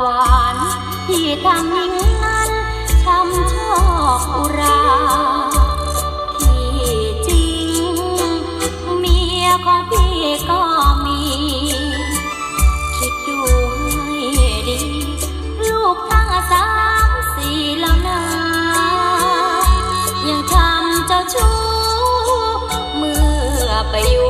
หวานที่ทำหญิงนั้นช้ำชอกอุรา ที่จริง เมียของพี่ก็มี คิดดูให้ดี ลูกทั้งสามสี่แล้วนะยังทำเจ้าชู้เมื่อไปอยู่